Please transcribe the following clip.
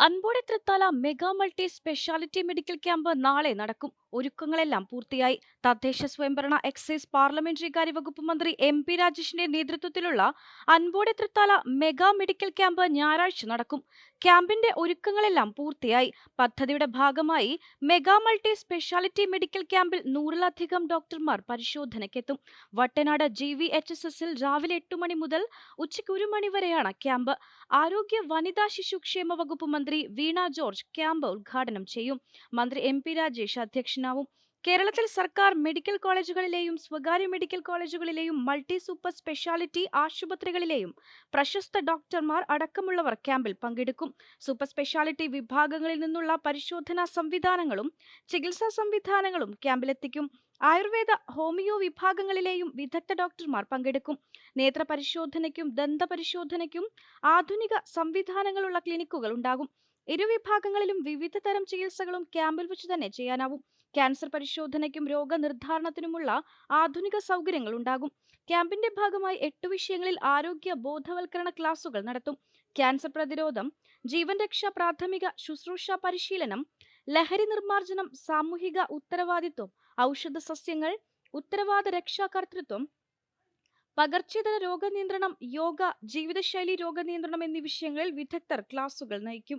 അൻപോടെ Thrithala mega multi speciality medical camp നാളെ നടക്കും? ഒരുക്കങ്ങളെല്ലാം പൂർത്തിയായി. തദ്ദേശ സ്വയംഭരണ എക്സൈസ് പാർലമെന്ററി കാര്യ വകുപ്പ് മന്ത്രി എം പി രാജേഷിന്റെ നേതൃത്വത്തിലുള്ള അൻപോടെ തൃത്താല മെഗാ മെഡിക്കൽ ക്യാമ്പ് ഞായറാഴ്ച നടക്കും. ക്യാമ്പിന്റെ ഒരുക്കങ്ങളെല്ലാം പൂർത്തിയായി. പദ്ധതിയുടെ ഭാഗമായി മെഗാ മൾട്ടി സ്പെഷ്യാലിറ്റി മെഡിക്കൽ ക്യാമ്പിൽ നൂറിലധികം ഡോക്ടർമാർ പരിശോധനയ്ക്കെത്തും. Vattanad G V H S എസിൽ രാവിലെ എട്ട് മണി മുതൽ ഉച്ചയ്ക്ക് ഒരു മണി വരെയാണ് ക്യാമ്പ്. ആരോഗ്യ വനിതാ ശിശുക്ഷേമ വകുപ്പ് മന്ത്രി വീണ ജോർജ് ക്യാമ്പ് ഉദ്ഘാടനം ചെയ്യും. മന്ത്രി എം പി രാജേഷ് അധ്യക്ഷനാവും കേരളത്തിൽ സർക്കാർ മെഡിക്കൽ കോളേജുകളിലെയും സ്വകാര്യ മെഡിക്കൽ കോളേജുകളിലെയും മൾട്ടി സൂപ്പർ സ്പെഷ്യാലിറ്റി ആശുപത്രികളിലെയും പ്രശസ്ത ഡോക്ടർമാർ അടക്കമുള്ളവർ ക്യാമ്പിൽ പങ്കെടുക്കും. സൂപ്പർ സ്പെഷ്യാലിറ്റി വിഭാഗങ്ങളിൽ നിന്നുള്ള പരിശോധനാ സംവിധാനങ്ങളും ചികിത്സാ സംവിധാനങ്ങളും ക്യാമ്പിലെത്തിക്കും. ആയുർവേദ ഹോമിയോ വിഭാഗങ്ങളിലെയും വിദഗ്ധ ഡോക്ടർമാർ പങ്കെടുക്കും. നേത്ര പരിശോധനയ്ക്കും ദന്ത പരിശോധനയ്ക്കും ആധുനിക സംവിധാനങ്ങളുള്ള ക്ലിനിക്കുകൾ ഉണ്ടാകും. ഇരുവിഭാഗങ്ങളിലും വിവിധ തരം ചികിത്സകളും ക്യാമ്പിൽ വെച്ച് തന്നെ ചെയ്യാനാവും. ക്യാൻസർ പരിശോധനയ്ക്കും രോഗനിർദ്ധാരണത്തിനുമുള്ള ആധുനിക സൗകര്യങ്ങൾ ഉണ്ടാകും ക്യാമ്പിന്റെ ഭാഗമായി എട്ട് വിഷയങ്ങളിൽ ആരോഗ്യ ബോധവൽക്കരണ ക്ലാസുകൾ നടത്തും. ക്യാൻസർ പ്രതിരോധം ജീവൻ രക്ഷാ പ്രാഥമിക ശുശ്രൂഷ പരിശീലനം ലഹരി നിർമ്മാർജനം സാമൂഹിക ഉത്തരവാദിത്വം ഔഷധ സസ്യങ്ങൾ ഉത്തരവാദ രക്ഷാകർതൃത്വം പകർച്ചേതര രോഗനിയന്ത്രണം യോഗ ജീവിതശൈലി രോഗനിയന്ത്രണം എന്നീ വിഷയങ്ങളിൽ വിദഗ്ധർ ക്ലാസുകൾ നയിക്കും.